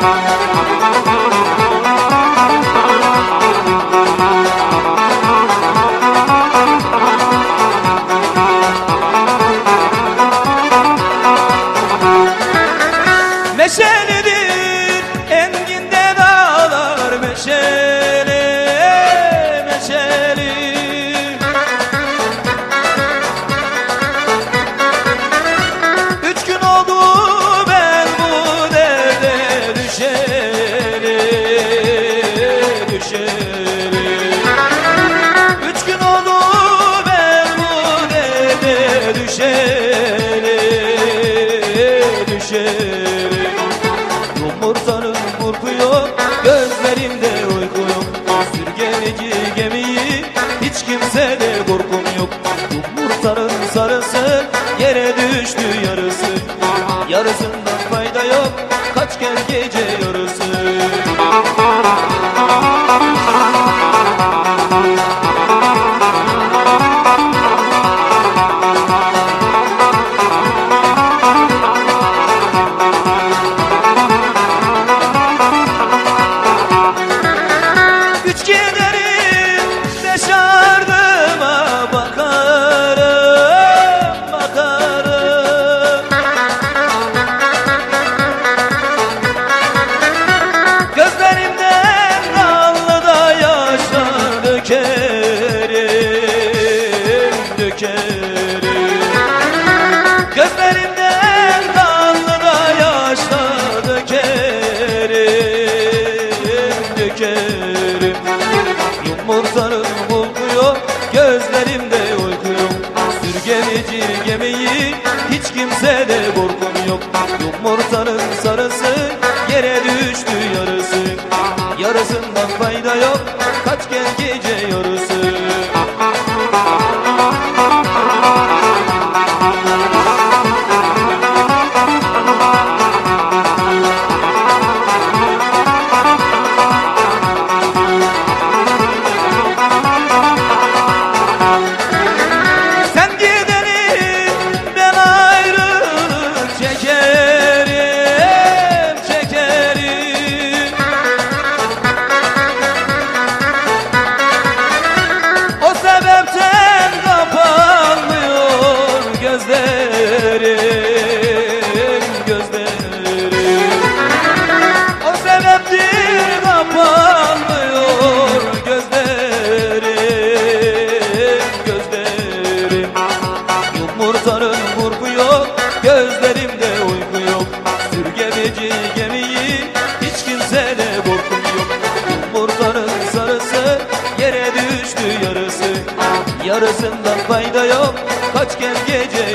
Música düşerim Yumurtanın burku yok, gözlerimde uyku yok. Sürgemeci gemiyi, hiç kimsede korkum yok. Yumurtanın sarısı, yere düştü yarısı. Yarısından fayda yok, kaç gel gece yarısı Gemiyi, hiç kimsede korkum yok. Yumurtanın sarısı, gözlerimde uyku yok. Sürgemeci gemiyi, hiç kimsede korkum yok. Yumurtanın sarısı, yere düştü yarısı. Yarısından fayda yok, kaç gel gece